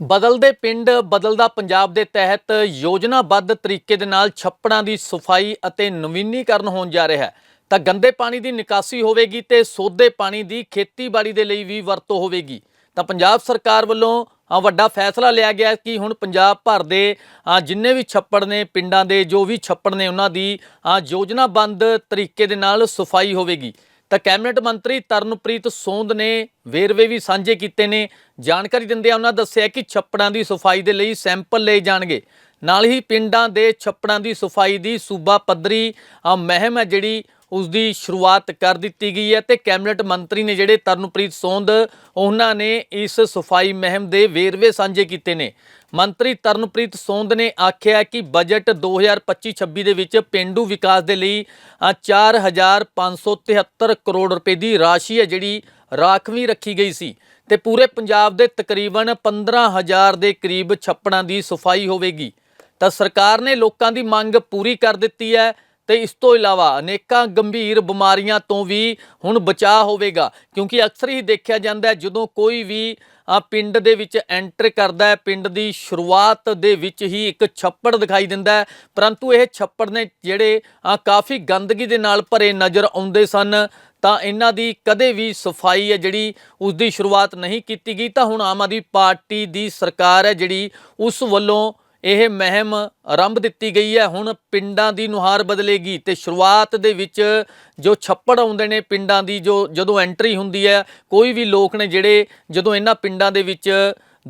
ਬਦਲਦੇ ਪਿੰਡ ਬਦਲਦਾ ਪੰਜਾਬ ਦੇ ਤਹਿਤ ਯੋਜਨਾਬੱਧ ਤਰੀਕੇ ਦੇ ਨਾਲ ਛੱਪੜਾਂ ਦੀ ਸਫ਼ਾਈ ਅਤੇ ਨਵੀਨੀਕਰਨ ਹੋਣ ਜਾ ਰਿਹਾ ਹੈ। ਤਾਂ ਗੰਦੇ ਪਾਣੀ ਦੀ ਨਿਕਾਸੀ ਹੋਵੇਗੀ ਤੇ ਸੋਧੇ ਪਾਣੀ ਦੀ ਖੇਤੀਬਾੜੀ ਦੇ ਲਈ ਵੀ ਵਰਤੋਂ ਹੋਵੇਗੀ। ਤਾਂ ਪੰਜਾਬ ਸਰਕਾਰ ਵੱਲੋਂ ਵੱਡਾ ਫੈਸਲਾ ਲਿਆ ਗਿਆ ਕਿ ਹੁਣ ਪੰਜਾਬ ਭਰ ਦੇ ਜਿੰਨੇ ਵੀ ਛੱਪੜ ਨੇ ਪਿੰਡਾਂ ਦੇ ਜੋ ਵੀ ਛੱਪੜ ਨੇ ਉਹਨਾਂ ਦੀ ਅ, ਯੋਜਨਾਬੰਦ ਤਰੀਕੇ ਦੇ ਨਾਲ ਸਫ਼ਾਈ ਹੋਵੇਗੀ। ਤਾਂ ਕੈਬਨਿਟ ਮੰਤਰੀ ਤਰਨਪ੍ਰੀਤ ਸੋਂਦ ਨੇ ਵੇਰਵੇ ਵੀ ਸਾਂਝੇ ਕੀਤੇ ਨੇ। ਜਾਣਕਾਰੀ ਦਿੰਦਿਆਂ ਉਹਨਾਂ ਦੱਸਿਆ ਕਿ ਛੱਪੜਾਂ ਦੀ ਸਫ਼ਾਈ ਦੇ ਲਈ ਸੈਂਪਲ ਲਏ ਜਾਣਗੇ। ਨਾਲ ਹੀ ਪਿੰਡਾਂ ਦੇ ਛੱਪੜਾਂ ਦੀ ਸਫ਼ਾਈ ਦੀ ਸੂਬਾ ਪੱਧਰੀ ਮਹਿਮ ਹੈ ਜਿਹੜੀ ਉਸ ਦੀ ਸ਼ੁਰੂਆਤ ਕਰ ਦਿੱਤੀ ਗਈ ਹੈ ਤੇ ਕੈਬਨਿਟ ਮੰਤਰੀ ਨੇ ਜਿਹੜੇ ਤਰਨਪ੍ਰੀਤ ਸੋਂਦ ਉਹਨਾਂ ਨੇ ਇਸ ਸਫ਼ਾਈ ਮੁਹਿੰਮ ਦੇ ਵੇਰਵੇ ਸਾਂਝੇ ਕੀਤੇ ਨੇ। ਮੰਤਰੀ ਤਰਨਪ੍ਰੀਤ ਸੋਂਦ ਨੇ ਆਖਿਆ ਕਿ ਬਜਟ 2025-26 ਦੇ ਵਿੱਚ ਪਿੰਡੂ ਵਿਕਾਸ ਦੇ ਲਈ ਅ, 4573 ਕਰੋੜ ਰੁਪਏ ਦੀ ਰਾਸ਼ੀ ਹੈ ਜਿਹੜੀ ਰਾਖਵੀਂ ਰੱਖੀ ਗਈ ਸੀ ਤੇ ਪੂਰੇ ਪੰਜਾਬ ਦੇ ਤਕਰੀਬਨ 15000 ਦੇ ਕਰੀਬ ਛੱਪੜਾਂ ਦੀ ਸਫ਼ਾਈ ਹੋਵੇਗੀ। ਤਾਂ ਸਰਕਾਰ ਨੇ ਲੋਕਾਂ ਦੀ ਮੰਗ ਪੂਰੀ ਕਰ ਦਿੱਤੀ ਹੈ ਤੇ ਇਸ ਤੋਂ ਇਲਾਵਾ ਅਨੇਕਾਂ ਗੰਭੀਰ ਬਿਮਾਰੀਆਂ ਤੋਂ ਵੀ ਹੁਣ ਬਚਾਅ ਹੋਵੇਗਾ, ਕਿਉਂਕਿ ਅਕਸਰ ਹੀ ਦੇਖਿਆ ਜਾਂਦਾ ਹੈ, ਜਦੋਂ ਕੋਈ ਵੀ ਆ ਪਿੰਡ ਦੇ ਵਿੱਚ ਐਂਟਰ ਕਰਦਾ ਹੈ, ਪਿੰਡ ਦੀ ਸ਼ੁਰੂਆਤ ਦੇ ਵਿੱਚ ਹੀ ਇੱਕ ਛੱਪੜ ਦਿਖਾਈ ਦਿੰਦਾ ਹੈ, ਪਰੰਤੂ ਇਹ ਛੱਪੜ ਨੇ ਜਿਹੜੇ ਕਾਫੀ ਗੰਦਗੀ ਦੇ ਨਾਲ ਭਰੇ ਨਜ਼ਰ ਆਉਂਦੇ ਸਨ, ਤਾਂ ਇਹਨਾਂ ਦੀ ਕਦੇ ਵੀ ਸਫ਼ਾਈ ਹੈ ਜਿਹੜੀ ਉਸ ਦੀ ਸ਼ੁਰੂਆਤ ਨਹੀਂ ਕੀਤੀ ਗਈ, ਤਾਂ ਹੁਣ ਆਮ ਆਦਮੀ ਪਾਰਟੀ ਦੀ ਸਰਕਾਰ ਹੈ ਜਿਹੜੀ ਉਸ ਵੱਲੋਂ ਇਹ ਮਹਿਮ ਆਰੰਭ ਦਿੱਤੀ ਗਈ ਹੈ। ਹੁਣ ਪਿੰਡਾਂ ਦੀ ਨੁਹਾਰ ਬਦਲੇਗੀ ਤੇ ਸ਼ੁਰੂਆਤ ਦੇ ਵਿੱਚ ਜੋ ਛੱਪੜ ਆਉਂਦੇ ਨੇ ਪਿੰਡਾਂ ਦੀ, ਜੋ ਜਦੋਂ ਐਂਟਰੀ ਹੁੰਦੀ ਹੈ, ਕੋਈ ਵੀ ਲੋਕ ਨੇ ਜਿਹੜੇ ਜਦੋਂ ਇਹਨਾਂ ਪਿੰਡਾਂ ਦੇ ਵਿੱਚ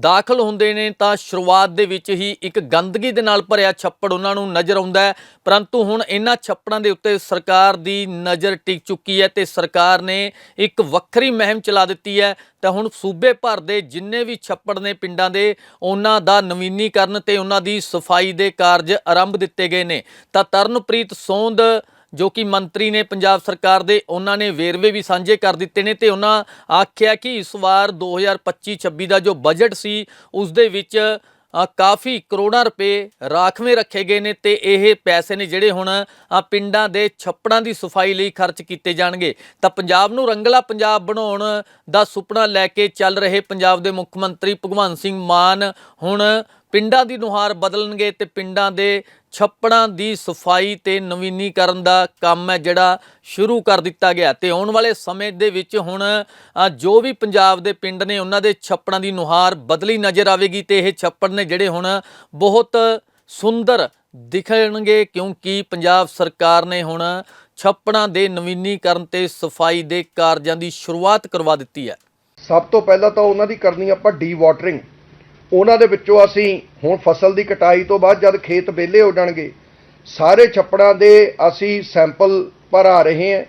ਦਾਖਲ ਹੁੰਦੇ ਨੇ ਤਾਂ ਸ਼ੁਰੂਆਤ ਦੇ ਵਿੱਚ ਹੀ ਇੱਕ ਗੰਦਗੀ ਦੇ ਨਾਲ ਭਰਿਆ ਛੱਪੜ ਉਹਨਾਂ ਨੂੰ ਨਜ਼ਰ ਆਉਂਦਾ ਹੈ। ਪਰੰਤੂ ਹੁਣ ਇਹਨਾਂ ਛੱਪੜਾਂ ਦੇ ਉੱਤੇ ਸਰਕਾਰ ਦੀ ਨਜ਼ਰ ਟਿਕ ਚੁੱਕੀ ਹੈ ਤੇ ਸਰਕਾਰ ਨੇ ਇੱਕ ਵੱਖਰੀ ਮੁਹਿੰਮ ਚਲਾ ਦਿੱਤੀ ਹੈ। ਤਾਂ ਹੁਣ ਸੂਬੇ ਭਰ ਦੇ ਜਿੰਨੇ ਵੀ ਛੱਪੜ ਨੇ ਪਿੰਡਾਂ ਦੇ, ਉਹਨਾਂ ਦਾ ਨਵੀਨੀਕਰਨ ਤੇ ਉਹਨਾਂ ਦੀ ਸਫ਼ਾਈ ਦੇ ਕਾਰਜ ਆਰੰਭ ਦਿੱਤੇ ਗਏ ਨੇ। ਤਾਂ ਤਰਨਪ੍ਰੀਤ ਸੋਂਦ ਜੋ ਕਿ ਮੰਤਰੀ ਨੇ ਪੰਜਾਬ ਸਰਕਾਰ ਦੇ ਉਹਨਾਂ ਨੇ ਵੇਰਵੇ ਵੀ ਸਾਂਝੇ ਕਰ ਦਿੱਤੇ ਨੇ ਤੇ ਉਹਨਾਂ ਆਖਿਆ ਕਿ ਇਸ ਵਾਰ 2025-26 ਦਾ ਜੋ ਬਜਟ ਸੀ, ਉਸ ਦੇ ਵਿੱਚ ਕਾਫੀ ਕਰੋੜਾਂ ਰੁਪਏ ਰਾਖਵੇਂ ਰੱਖੇ ਗਏ ਨੇ ਤੇ ਇਹ ਪੈਸੇ ਨੇ ਜਿਹੜੇ ਹੁਣ ਪਿੰਡਾਂ ਦੇ ਛੱਪੜਾਂ ਦੀ ਸਫ਼ਾਈ ਲਈ ਖਰਚ ਕੀਤੇ ਜਾਣਗੇ। ਤਾਂ ਪੰਜਾਬ ਨੂੰ ਰੰਗਲਾ ਪੰਜਾਬ ਬਣਾਉਣ ਦਾ ਸੁਪਨਾ ਲੈ ਕੇ ਚੱਲ ਰਹੇ ਪੰਜਾਬ ਦੇ ਮੁੱਖ ਮੰਤਰੀ ਭਗਵੰਤ ਸਿੰਘ ਮਾਨ ਹੁਣ ਪਿੰਡਾਂ ਦੀ ਨੁਹਾਰ ਬਦਲਣਗੇ ਤੇ ਪਿੰਡਾਂ ਦੇ ਛੱਪੜਾਂ ਦੀ ਸਫ਼ਾਈ ਤੇ ਨਵੀਨੀਕਰਨ ਦਾ ਕੰਮ ਹੈ ਜਿਹੜਾ ਸ਼ੁਰੂ ਕਰ ਦਿੱਤਾ ਗਿਆ। ਤੇ ਆਉਣ ਵਾਲੇ ਸਮੇਂ ਦੇ ਵਿੱਚ ਹੁਣ ਜੋ ਵੀ ਪੰਜਾਬ ਦੇ ਪਿੰਡ ਨੇ ਉਹਨਾਂ ਦੇ ਛੱਪੜਾਂ ਦੀ ਨੁਹਾਰ ਬਦਲੀ ਨਜ਼ਰ ਆਵੇਗੀ ਤੇ ਇਹ ਛੱਪੜ ਨੇ ਜਿਹੜੇ ਹੁਣ ਬਹੁਤ ਸੁੰਦਰ ਦਿਖਣਗੇ ਕਿਉਂਕਿ ਪੰਜਾਬ ਸਰਕਾਰ ਨੇ ਹੁਣ ਛੱਪੜਾਂ ਦੇ ਨਵੀਨੀਕਰਨ ਤੇ ਸਫ਼ਾਈ ਦੇ ਕਾਰਜਾਂ ਦੀ ਸ਼ੁਰੂਆਤ ਕਰਵਾ ਦਿੱਤੀ ਹੈ। ਸਭ ਤੋਂ ਪਹਿਲਾਂ ਤਾਂ ਉਹਨਾਂ ਦੀ ਕਰਨੀ ਆਪਾਂ ਡੀ ਵਾਟਰਿੰਗ ਉਹਨਾਂ ਦੇ ਵਿੱਚੋਂ ਅਸੀਂ ਹੁਣ ਫਸਲ ਦੀ ਕਟਾਈ ਤੋਂ ਬਾਅਦ ਜਦ ਖੇਤ ਵਿਹਲੇ ਹੋ ਜਾਣਗੇ, ਸਾਰੇ ਛੱਪੜਾਂ ਦੇ ਅਸੀਂ ਸੈਂਪਲ ਭਰਾ ਰਹੇ ਹਾਂ।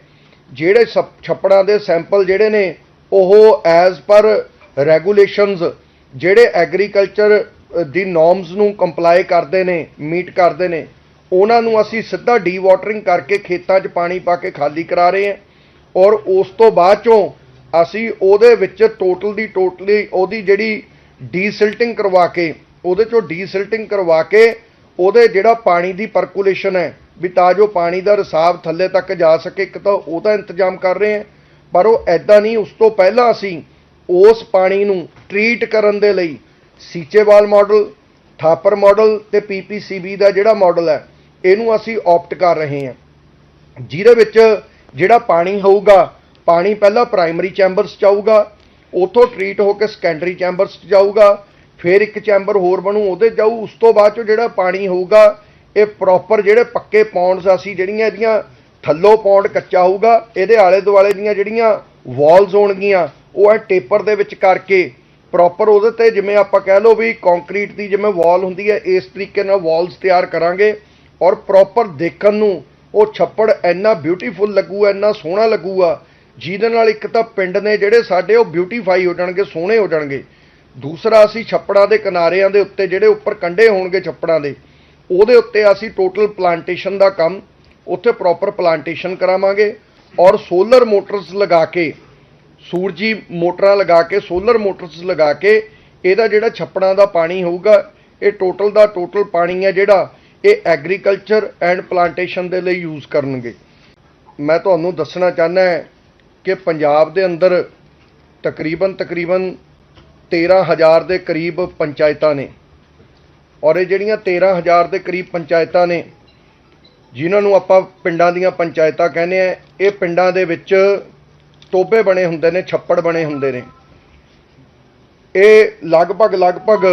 ਜਿਹੜੇ ਸਪ- ਛੱਪੜਾਂ ਦੇ ਸੈਂਪਲ ਜਿਹੜੇ ਨੇ, ਉਹ ਐਜ਼ ਪਰ ਰੈਗੂਲੇਸ਼ਨਸ ਜਿਹੜੇ ਐਗਰੀਕਲਚਰ ਦੀ ਨੋਰਮਸ ਨੂੰ ਕੰਪਲਾਈ ਕਰਦੇ ਨੇ ਮੀਟ ਕਰਦੇ ਨੇ, ਉਹਨਾਂ ਨੂੰ ਅਸੀਂ ਸਿੱਧਾ ਡੀਵਾਟਰਿੰਗ ਕਰਕੇ ਖੇਤਾਂ 'ਚ ਪਾਣੀ ਪਾ ਕੇ ਖਾਲੀ ਕਰਾ ਰਹੇ ਹਾਂ। ਔਰ ਉਸ ਤੋਂ ਬਾਅਦ ਚੋਂ ਅਸੀਂ ਉਹਦੇ ਵਿੱਚ ਟੋਟਲ ਦੀ ਟੋਟਲੀ ਉਹਦੀ ਜਿਹੜੀ ਡੀਸਿਲਟਿੰਗ ਕਰਵਾ ਕੇ, ਉਹਦੇ ਚੋਂ ਡੀਸਿਲਟਿੰਗ ਕਰਵਾ ਕੇ ਉਹਦੇ ਜਿਹੜਾ ਪਾਣੀ ਦੀ ਪਰਕੂਲੇਸ਼ਨ ਹੈ, ਵੀ ਤਾਂ ਜੋ ਪਾਣੀ ਦਾ ਰਿਸਾਵ ਥੱਲੇ ਤੱਕ ਜਾ ਸਕੇ, ਇੱਕ ਤਾਂ ਉਹਦਾ ਇੰਤਜ਼ਾਮ ਕਰ ਰਹੇ ਹਾਂ। ਪਰ ਉਹ ਐਦਾਂ ਨਹੀਂ, ਉਸ ਤੋਂ ਪਹਿਲਾਂ ਅਸੀਂ ਉਸ ਪਾਣੀ ਨੂੰ ਟਰੀਟ ਕਰਨ ਦੇ ਲਈ ਸੀਚੇਵਾਲ ਮਾਡਲ ਥਾਪਰ ਮਾਡਲ ਤੇ ਪੀਪੀਸੀਬੀ ਦਾ ਜਿਹੜਾ ਮਾਡਲ ਹੈ, ਇਹਨੂੰ ਅਸੀਂ ਆਪਟ ਕਰ ਰਹੇ ਹਾਂ। ਜਿਹਦੇ ਵਿੱਚ ਜਿਹੜਾ ਪਾਣੀ ਹੋਊਗਾ, ਪਾਣੀ ਪਹਿਲਾਂ ਪ੍ਰਾਇਮਰੀ ਚੈਂਬਰਸ ਚ ਆਊਗਾ ਉਥੋਂ ਟਰੀਟ ਹੋ ਕੇ ਸੈਕੰਡਰੀ ਚੈਂਬਰਸ ਚ ਜਾਊਗਾ, ਫਿਰ ਇੱਕ ਚੈਂਬਰ ਹੋਰ ਬਣੂ, ਉਹਦੇ ਜਾਊ, ਉਸ ਤੋਂ ਬਾਅਦ ਚੋਂ ਜਿਹੜਾ ਪਾਣੀ ਹੋਊਗਾ, ਇਹ ਪ੍ਰੋਪਰ ਜਿਹੜੇ ਪੱਕੇ ਪੌਂਡਸ ਅਸੀਂ ਜਿਹੜੀਆਂ ਇਹਦੀਆਂ, ਥੱਲੋਂ ਪੌਂਡ ਕੱਚਾ ਹੋਊਗਾ, ਇਹਦੇ ਆਲੇ ਦੁਆਲੇ ਦੀਆਂ ਜਿਹੜੀਆਂ ਵਾਲਸ ਹੋਣਗੀਆਂ, ਉਹ ਐ ਟੇਪਰ ਦੇ ਵਿੱਚ ਕਰਕੇ ਪ੍ਰੋਪਰ ਉਹਦੇ ਤੇ ਜਿਵੇਂ ਆਪਾਂ ਕਹਿ ਲਓ ਵੀ ਕੰਕਰੀਟ ਦੀ ਜਿਵੇਂ ਵਾਲ ਹੁੰਦੀ ਹੈ, ਇਸ ਤਰੀਕੇ ਨਾਲ ਵਾਲਸ ਤਿਆਰ ਕਰਾਂਗੇ ਔਰ ਪ੍ਰੋਪਰ ਦੇਖਣ ਨੂੰ ਉਹ ਛੱਪੜ ਇੰਨਾ ਬਿਊਟੀਫੁਲ ਲੱਗੂਗਾ ਇੰਨਾ ਸੋਹਣਾ ਲੱਗੂਗਾ ਜਿਹਦੇ ਨਾਲ ਇੱਕ ਤਾਂ ਪਿੰਡ ਨੇ ਜਿਹੜੇ ਸਾਡੇ ਉਹ ਬਿਊਟੀਫਾਈ ਹੋ ਜਾਣਗੇ, ਸੋਹਣੇ ਹੋ ਜਾਣਗੇ। ਦੂਸਰਾ ਅਸੀਂ ਛੱਪੜਾਂ ਦੇ ਕਿਨਾਰਿਆਂ ਦੇ ਉੱਤੇ ਜਿਹੜੇ ਉੱਪਰ ਕੰਢੇ ਹੋਣਗੇ ਛੱਪੜਾਂ ਦੇ, ਉਹਦੇ ਉੱਤੇ ਅਸੀਂ ਟੋਟਲ ਪਲਾਂਟੇਸ਼ਨ ਦਾ ਕੰਮ, ਉੱਥੇ ਪ੍ਰੋਪਰ ਪਲਾਂਟੇਸ਼ਨ ਕਰਾਵਾਂਗੇ ਔਰ ਸੋਲਰ ਮੋਟਰਸ ਲਗਾ ਕੇ, ਸੂਰਜੀ ਮੋਟਰਾਂ ਲਗਾ ਕੇ ਸੋਲਰ ਮੋਟਰਸ ਲਗਾ ਕੇ, ਇਹਦਾ ਜਿਹੜਾ ਛੱਪੜਾਂ ਦਾ ਪਾਣੀ ਹੋਊਗਾ, ਇਹ ਟੋਟਲ ਦਾ ਟੋਟਲ ਪਾਣੀ ਹੈ ਜਿਹੜਾ ਇਹ ਐਗਰੀਕਲਚਰ ਐਂਡ ਪਲਾਂਟੇਸ਼ਨ ਦੇ ਲਈ ਯੂਜ਼ ਕਰਨਗੇ। ਮੈਂ ਤੁਹਾਨੂੰ ਦੱਸਣਾ ਚਾਹੁੰਦਾ ਕਿ ਪੰਜਾਬ ਦੇ ਅੰਦਰ ਤਕਰੀਬਨ ਤਕਰੀਬਨ 13000 ਦੇ ਕਰੀਬ ਪੰਚਾਇਤਾਂ ਨੇ। ਔਰ ਇਹ ਜਿਹੜੀਆਂ 13000 ਦੇ ਕਰੀਬ ਪੰਚਾਇਤਾਂ ਨੇ, ਜਿਨ੍ਹਾਂ ਨੂੰ ਆਪਾਂ ਪਿੰਡਾਂ ਦੀਆਂ ਪੰਚਾਇਤਾਂ ਕਹਿੰਦੇ ਆ, ਇਹ ਪਿੰਡਾਂ ਦੇ ਵਿੱਚ ਟੋਬੇ ਬਣੇ ਹੁੰਦੇ ਨੇ, ਛੱਪੜ ਬਣੇ ਹੁੰਦੇ ਨੇ। ਇਹ ਲਗਭਗ ਲਗਭਗ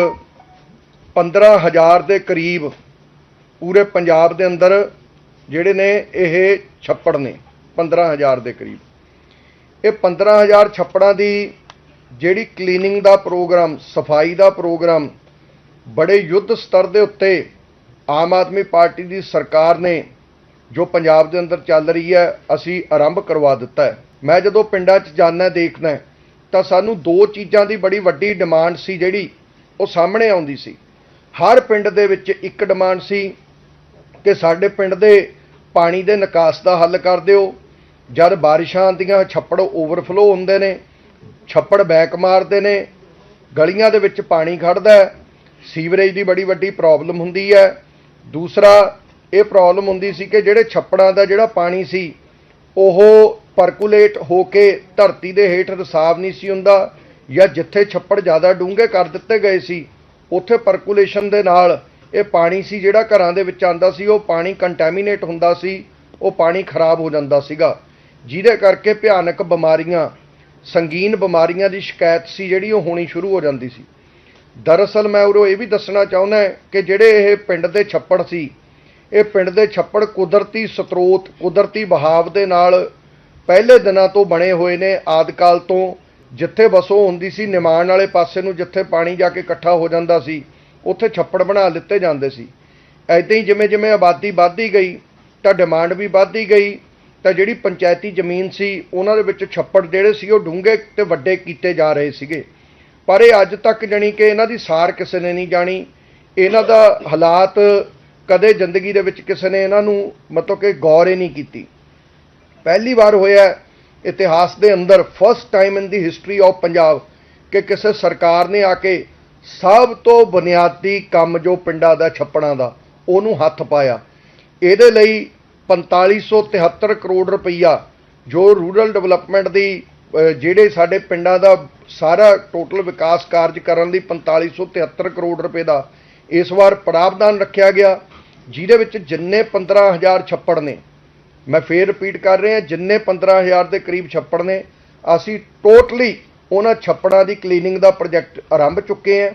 15000 ਦੇ ਕਰੀਬ ਪੂਰੇ ਪੰਜਾਬ ਦੇ ਅੰਦਰ ਜਿਹੜੇ ਨੇ, ਇਹ ਛੱਪੜ ਨੇ 15000 ਦੇ ਕਰੀਬ। ਇਹ 15000 ਛੱਪੜਾਂ ਦੀ ਜਿਹੜੀ ਕਲੀਨਿੰਗ ਦਾ ਪ੍ਰੋਗਰਾਮ, ਸਫ਼ਾਈ ਦਾ ਪ੍ਰੋਗਰਾਮ, ਬੜੇ ਯੁੱਧ ਸਤਰ ਦੇ ਉੱਤੇ ਆਮ ਆਦਮੀ ਪਾਰਟੀ ਦੀ ਸਰਕਾਰ ਨੇ ਜੋ ਪੰਜਾਬ ਦੇ ਅੰਦਰ ਚੱਲ ਰਹੀ ਹੈ, ਅਸੀਂ ਆਰੰਭ ਕਰਵਾ ਦਿੱਤਾ ਹੈ। ਮੈਂ ਜਦੋਂ ਪਿੰਡਾਂ 'ਚ ਜਾਂਦਾ ਦੇਖਦਾ ਤਾਂ ਸਾਨੂੰ ਦੋ ਚੀਜ਼ਾਂ ਦੀ ਬੜੀ ਵੱਡੀ ਡਿਮਾਂਡ ਸੀ ਜਿਹੜੀ ਉਹ ਸਾਹਮਣੇ ਆਉਂਦੀ ਸੀ। ਹਰ ਪਿੰਡ ਦੇ ਵਿੱਚ ਇੱਕ ਡਿਮਾਂਡ ਸੀ ਕਿ ਸਾਡੇ ਪਿੰਡ ਦੇ ਪਾਣੀ ਦੇ ਨਿਕਾਸ ਦਾ ਹੱਲ ਕਰ ਦਿਓ ਜਦ ਬਾਰਿਸ਼ਾਂ ਆਉਂਦੀਆਂ ਛੱਪੜ ਓਵਰਫਲੋ ਹੁੰਦੇ ਨੇ, ਛੱਪੜ ਬੈਕ ਮਾਰਦੇ ਨੇ, ਗਲੀਆਂ ਦੇ ਵਿੱਚ ਪਾਣੀ ਖੜਦਾ ਸੀਵਰੇਜ ਦੀ ਬੜੀ ਵੱਡੀ ਪ੍ਰੋਬਲਮ ਹੁੰਦੀ ਹੈ। ਦੂਸਰਾ, ਇਹ ਪ੍ਰੋਬਲਮ ਹੁੰਦੀ ਸੀ ਕਿ ਜਿਹੜੇ ਛੱਪੜਾਂ ਦਾ ਜਿਹੜਾ ਪਾਣੀ ਸੀ, ਉਹ ਪਰਕੂਲੇਟ ਹੋ ਕੇ ਧਰਤੀ ਦੇ ਹੇਠ ਰਸਾਵ ਨਹੀਂ ਸੀ ਹੁੰਦਾ ਜਾਂ ਜਿੱਥੇ ਛੱਪੜ ਜ਼ਿਆਦਾ ਡੂੰਘੇ ਕਰ ਦਿੱਤੇ ਗਏ ਸੀ, ਉੱਥੇ ਪਰਕੂਲੇਸ਼ਨ ਦੇ ਨਾਲ ਇਹ ਪਾਣੀ ਸੀ ਜਿਹੜਾ ਘਰਾਂ ਦੇ ਵਿੱਚ ਆਂਦਾ ਸੀ, ਉਹ ਪਾਣੀ ਕੰਟੈਮੀਨੇਟ ਹੁੰਦਾ ਸੀ, ਉਹ ਪਾਣੀ ਖਰਾਬ ਹੋ ਜਾਂਦਾ ਸੀਗਾ। ਜਿਹਦੇ ਕਰਕੇ ਭਿਆਨਕ ਬਿਮਾਰੀਆਂ, ਸੰਗੀਨ ਬਿਮਾਰੀਆਂ ਦੀ ਸ਼ਿਕਾਇਤ ਸੀ ਜਿਹੜੀ ਉਹ ਹੋਣੀ ਸ਼ੁਰੂ ਹੋ ਜਾਂਦੀ ਸੀ। ਦਰਅਸਲ ਮੈਂ ਉਰੋਂ ਇਹ ਵੀ ਦੱਸਣਾ ਚਾਹੁੰਦਾ ਕਿ ਜਿਹੜੇ ਇਹ ਪਿੰਡ ਦੇ ਛੱਪੜ ਸੀ, ਇਹ ਪਿੰਡ ਦੇ ਛੱਪੜ ਕੁਦਰਤੀ ਸਰੋਤ ਕੁਦਰਤੀ ਬਹਾਵ ਦੇ ਨਾਲ ਪਹਿਲੇ ਦਿਨਾਂ ਤੋਂ ਬਣੇ ਹੋਏ ਨੇ, ਆਦਿਕਾਲ ਤੋਂ ਜਿੱਥੇ ਵਸੋਂ ਹੁੰਦੀ ਸੀ, ਨਿਮਾਣ ਵਾਲੇ ਪਾਸੇ ਨੂੰ ਜਿੱਥੇ ਪਾਣੀ ਜਾ ਕੇ ਇਕੱਠਾ ਹੋ ਜਾਂਦਾ ਸੀ, ਉੱਥੇ ਛੱਪੜ ਬਣਾ ਲਿੱਤੇ ਜਾਂਦੇ ਸੀ। ਐਦਾਂ ਹੀ ਜਿਵੇਂ ਜਿਵੇਂ ਆਬਾਦੀ ਵੱਧਦੀ ਗਈ, ਤਾਂ ਡਿਮਾਂਡ ਵੀ ਵੱਧਦੀ ਗਈ ਤਾਂ ਜਿਹੜੀ ਪੰਚਾਇਤੀ ਜ਼ਮੀਨ ਸੀ, ਉਹਨਾਂ ਦੇ ਵਿੱਚ ਛੱਪੜ ਜਿਹੜੇ ਸੀ, ਉਹ ਡੂੰਘੇ ਤੇ ਵੱਡੇ ਕੀਤੇ ਜਾ ਰਹੇ ਸੀਗੇ। ਪਰ ਇਹ ਅੱਜ ਤੱਕ ਜਾਣੀ ਕਿ ਇਹਨਾਂ ਦੀ ਸਾਰ ਕਿਸੇ ਨੇ ਨਹੀਂ ਜਾਣੀ। ਇਹਨਾਂ ਦਾ ਹਾਲਾਤ ਕਦੇ ਜ਼ਿੰਦਗੀ ਦੇ ਵਿੱਚ ਕਿਸੇ ਨੇ ਇਹਨਾਂ ਨੂੰ ਮਤਲਬ ਕਿ ਗੌਰ ਹੀ ਨਹੀਂ ਕੀਤੀ। ਪਹਿਲੀ ਵਾਰ ਹੋਇਆ ਇਤਿਹਾਸ ਦੇ ਅੰਦਰ first time in the history of Punjab ਕਿ ਕਿਸੇ ਸਰਕਾਰ ਨੇ ਆ ਕੇ ਸਭ ਤੋਂ ਬੁਨਿਆਦੀ ਕੰਮ ਜੋ ਪਿੰਡਾਂ ਦਾ, ਛੱਪੜਾਂ ਦਾ, ਉਹਨੂੰ ਹੱਥ ਪਾਇਆ। ਇਹਦੇ ਲਈ 4573 ਕਰੋੜ ਰੁਪਈਆ ਜੋ ਰੂਰਲ ਡਿਵੈਲਪਮੈਂਟ ਦੀ ਜਿਹੜੇ ਸਾਡੇ ਪਿੰਡਾਂ ਦਾ ਸਾਰਾ ਟੋਟਲ ਵਿਕਾਸ ਕਾਰਜ ਕਰਨ ਲਈ 4573 ਕਰੋੜ ਰੁਪਏ ਦਾ ਇਸ ਵਾਰ ਪ੍ਰਾਵਧਾਨ ਰੱਖਿਆ ਗਿਆ, ਜਿਹਦੇ ਵਿੱਚ ਜਿੰਨੇ 15000 ਛੱਪੜ ਨੇ। ਮੈਂ ਫੇਰ ਰਿਪੀਟ ਕਰ ਰਿਹਾ, ਜਿੰਨੇ 15000 ਦੇ ਕਰੀਬ ਛੱਪੜ ਨੇ, ਅਸੀਂ ਟੋਟਲੀ ਉਹਨਾਂ ਛੱਪੜਾਂ ਦੀ ਕਲੀਨਿੰਗ ਦਾ ਪ੍ਰੋਜੈਕਟ ਆਰੰਭ ਚੁੱਕੇ ਹਾਂ।